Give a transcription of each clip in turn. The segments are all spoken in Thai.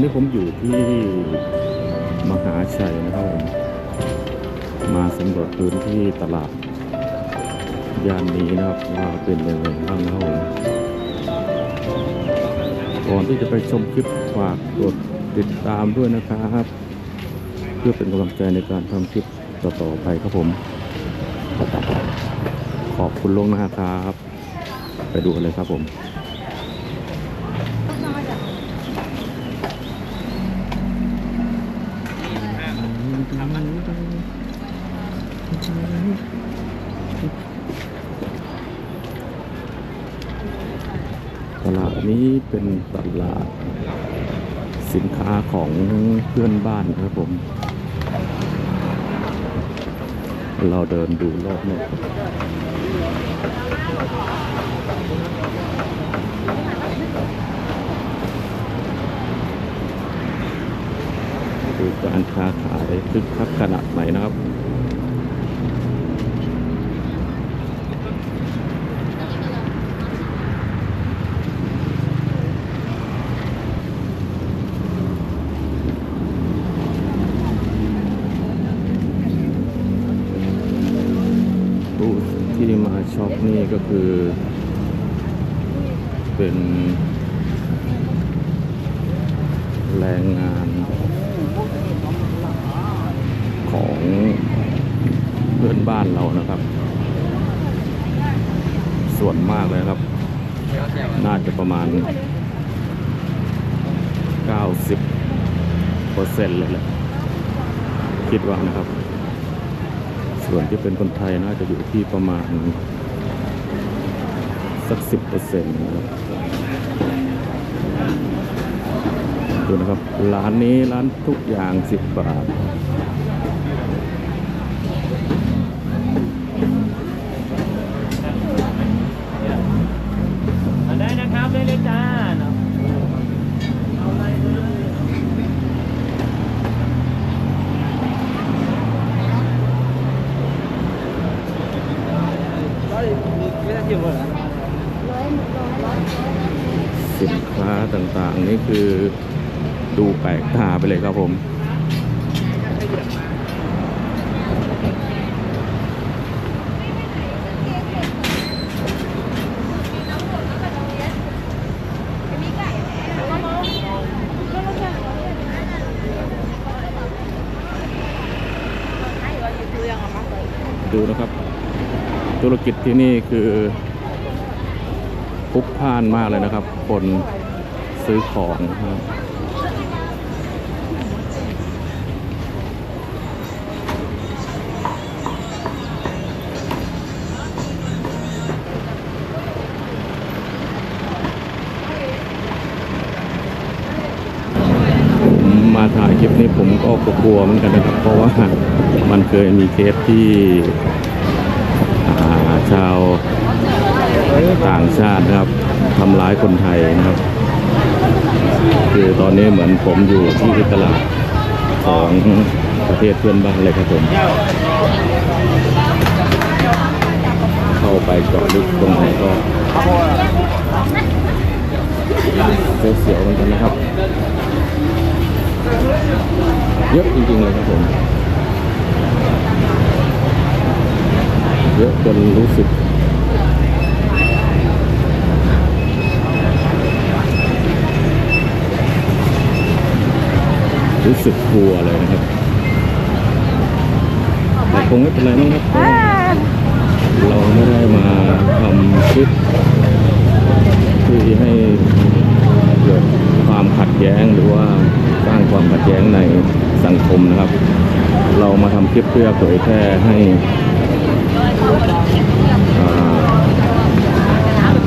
อนนี้ผมอยู่ที่มหาชัยนะครับผม มาสำรวจพื้นที่ตลาดย่านนี้นะครับว่าเป็นยังไงบ้างนะครับผมก่อนที่จะไปชมคลิปฝากกดติดตามด้วยนะครับ เพื่อเป็นกำลังใจในการทำคลิปต่อๆไปครับผม ขอบคุณลงน้าครับ ไปดูกันเลยครับผม นี้เป็นตลาดสินค้าของเพื่อนบ้านครับผม เราเดินดูรอบนอกดูการค้าขายคึกคักขนาดไหนนะครับ ผู้ที่มาช็อปนี่ ก็คือ เป็นแรงงานของเพื่อนบ้านเรานะครับ ส่วนมากเลยครับ น่าจะประมาณ 90เปอร์เซ็นต์เลยแหละคิดว่านะครับ ส่วนที่เป็นคนไทยน่าจะอยู่ที่ประมาณ สักสิบเปอร์เซ็นต์นะครับดูนะครับ ร้านนี้ร้านทุกอย่างสิบบาท เอาได้นะครับได้เลยจ้าเนาะเอาอะไรเลย สินค้าต่างๆ นี่ คือดูแปลกตาไปเลยครับผมดูนะครับ ธุรกิจที่นี่คือพุกพล่านมากเลยนะครับ คน ซื้อของครับผมมาถ่ายคลิปนี้ผมก็กลัวเหมือนกันนะครับ เพราะว่ามันเคยมีเคสที่ชาวต่างชาตินะครับทำร้ายคนไทยนะครับ คือตอนนี้เหมือนผมอยู่ที่ตลาดของประเทศเพื่อนบ้านเลยครับผม เข้าไปเจาะลึกตรงไหนก็เสียวๆเหมือนกันนะครับ เยอะจริงๆเลยครับผม เยอะจนรู้สึก รู้สึกกลัวเลยนะครับแต่คงไม่เป็นไรนะครับเราไม่ได้มาทำคลิปที่ให้เกิดความขัดแย้งหรือว่าสร้างความขัดแย้งในสังคมนะครับ เรามาทำคลิปเพื่อเผยแพร่ให้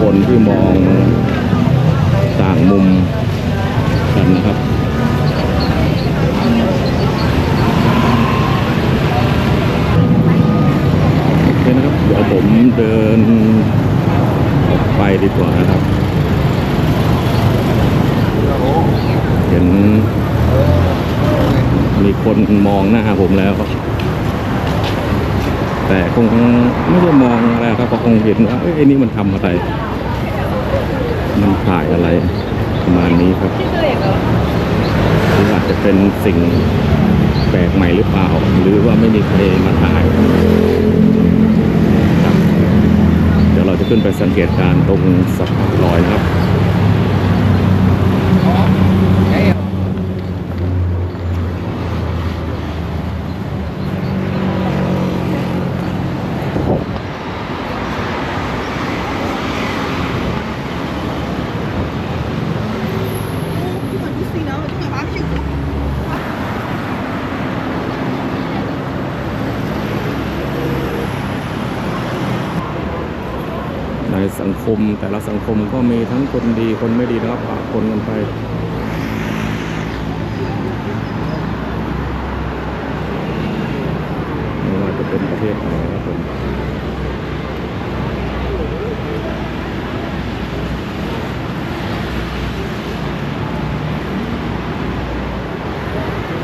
คนที่มองต่างมุมกันนะครับ เคนะครับ เดี๋ยวผมเดินออกไปดีกว่านะครับ เห็นมีคนมองหน้าผมแล้ว แต่คงไม่ได้มองอะไรครับก็คงเห็นว่าไอ้นี่มันทำอะไร มันถ่ายอะไรประมาณนี้ครับหรืออาจจะเป็นสิ่งแปลกใหม่หรือเปล่า หรือว่าไม่มีใครมาถ่ายครับเดี๋ยวเราจะ ขึ้นไปสังเกตการณ์ตรงสะพานลอยนะครับ ในสังคมแต่ละสั งคมก็มีทั้งคนดีคนไม่ดีนะครับปะปนกันไปไม่ว่าจะเป็นประเทศไหนนะครับผม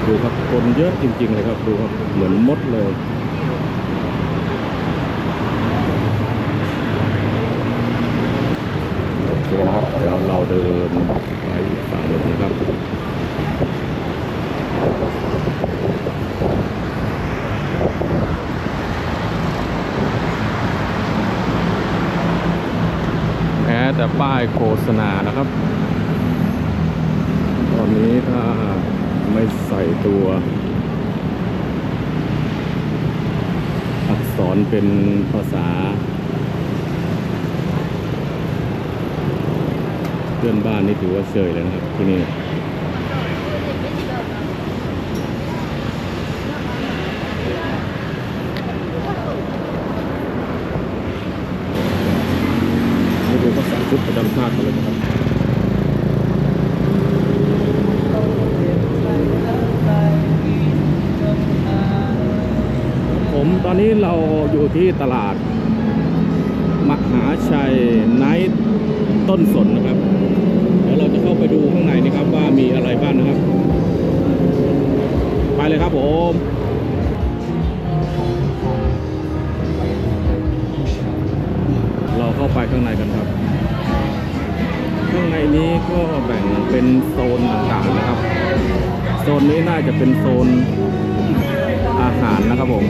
ดูครับคนเยอะจริง ๆ เลยครับดูครับเหมือนมดเลย โอเคนะครับ เดินไปอีกฝั่งหนึ่งนะครับแม้แต่ป้ายโฆษณานะครับ ตอนนี้ถ้าไม่ใส่ตัว อักษรเป็นภาษา พื่อนบ้านนี่ถือว่าเชยเลยนะครับที่นี่นี่ดูเขาใส่ชุดประจำชาติมาเลยนะครับผมตอนนี้เราอยู่ที่ตลาด หาชัยไนท์ต้นสนนะครับ เดี๋ยวเราจะเข้าไปดูข้างในนะครับว่ามีอะไรบ้างนะครับ ไปเลยครับผมเราเข้าไปข้างในกันครับ ข้างในนี้ก็แบ่งเป็นโซนต่างๆนะครับ โซนนี้น่าจะเป็นโซน อาหารนะครับผม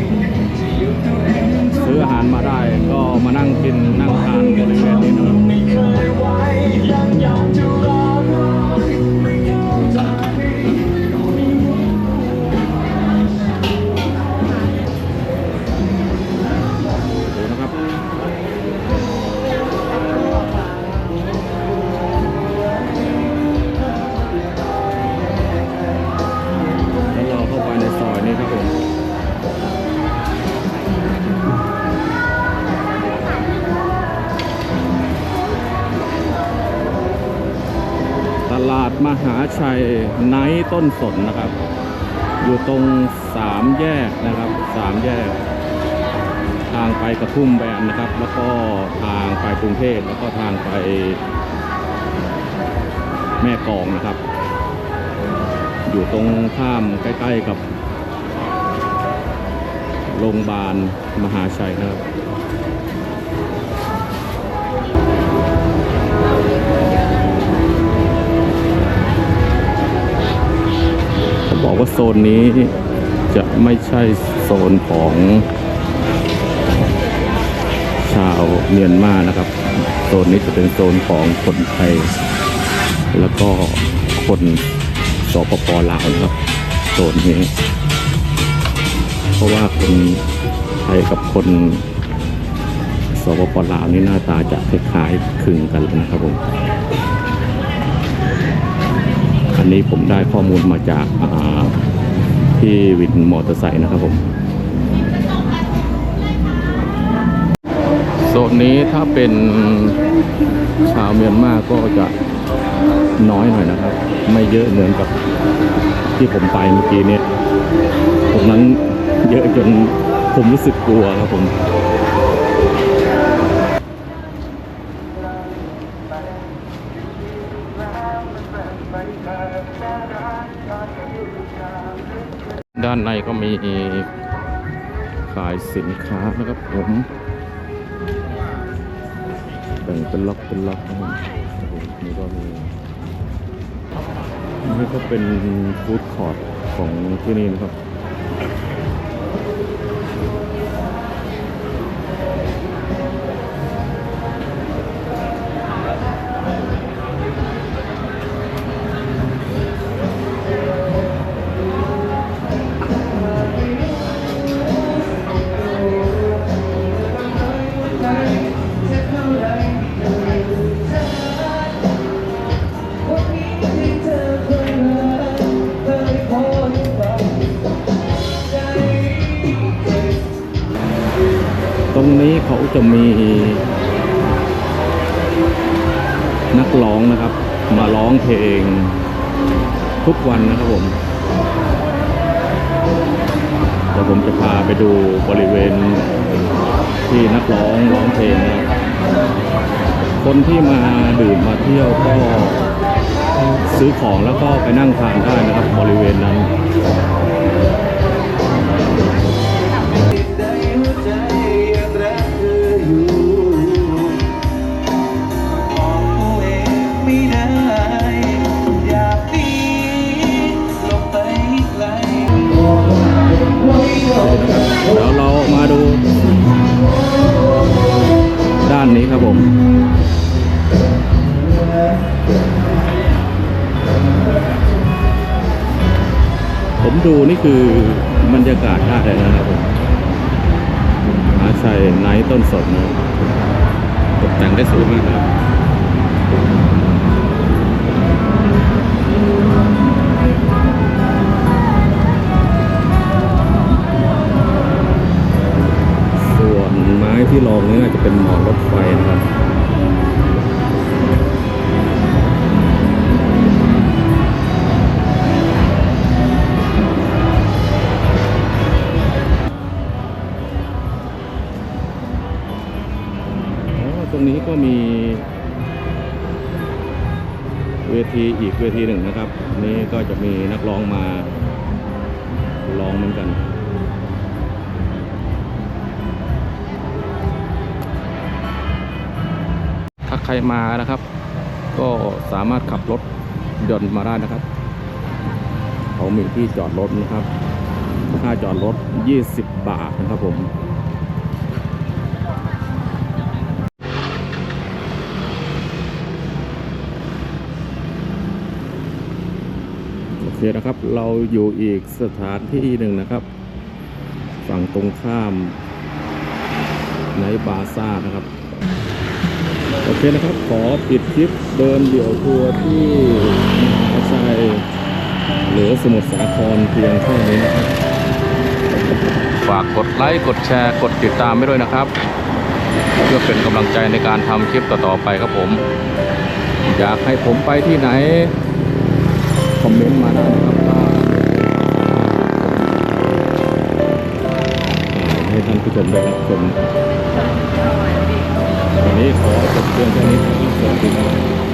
ซื้ออาหารมาได้ก็มานั่งกินนั่งทานบริเวณนี้นะครับ ต้นสนนะครับ อยู่ตรงสามแยกนะครับสามแยก ทางไปกระทุ่มแบนนะครับ แล้วก็ทางไปกรุงเทพแล้วก็ทางไป แม่กองนะครับ อยู่ตรงข้ามใกล้ ๆกับโรงพยาบาลมหาชัยนะครับ บอกว่าโซนนี้จะไม่ใช่โซนของ ชาวเมียนมานะครับ โซนนี้จะเป็นโซนของคนไทย แล้วก็คนสปปลาวนะครับโซนนี้ เพราะว่าคนไทยกับคนสปปลาวนี่หน้าตาจะคล้ายๆคลึงกันเลยนะครับผม นนี้ผมได้ข้อมูลมาจากที่วินมอเตอร์ไซค์นะครับผม โซนนี้ถ้าเป็นชาวเมียนมาก็จะน้อยหน่อยนะครับ ไม่เยอะเหมือนกับที่ผมไปเมื่อกี้เนี่ยตรงนั้นเยอะจนผมรู้สึกกลัวครับผม มีขายสินค้านะครับผมแบ่งเป็นล็อกเป็นล็อกนะครับนี่ก็มีนี่ก็เป็นฟู้ดคอร์ทของที่นี่นะครับ ตรงนี้เขาจะมีนักร้องนะครับ มาร้องเพลงทุกวันนะครับผมเดี๋ยวผมจะพาไปดูบริเวณที่นักร้องร้องเพลงนะครับคนที่มาดื่มมาเที่ยวก็ ซื้อของแล้วก็ไปนั่งทานได้นะครับบริเวณนั้นในหัวใจยังรักเธออยู่มองตัวเองไม่ได้อยากหนีหลบไปไกลเดี๋ยวเรามาดู ด้านนี้ครับผม ดูนี่คือบรรยากาศได้เลยนะครับผมอาชัยไนท์ต้นสดนะตกแต่งได้สวยมากครับส่วนไม้ที่รองนี่น่าจะเป็นหมอนรถไฟนะครับ เวทีอีกเวทีหนึ่งนะครับ นี่ก็จะมีนักร้องมาร้องเหมือนกันถ้าใครมานะครับ ก็สามารถขับรถยนต์มาได้นะครับ เขามีที่จอดรถนะครับค่าจอดรถ 20 บาทนะครับผม เคนะครับเราอยู่อีกสถานที่หนึ่งนะครับ ฝั่งตรงข้ามในบาซ่านะครับ โอเคนะครับ ขอปิดคลิปเดินเดี่ยวทัวร์ที่มหาชัยหรือสมุทรสาครเพียงแค่านี้นะครับ ฝากกดไลค์กดแชร์กดติดตามไว้ด้วยนะครับ เพื่อเป็นกำลังใจในการทำคลิปต่อๆไปครับผม อยากให้ผมไปที่ไหน อมเมนต์มาได้นะครับว่าให้ท่านผู้ชมได้รับชมวันนี้ขอจบเพียงแค่นี้ครับสวัสดีครับ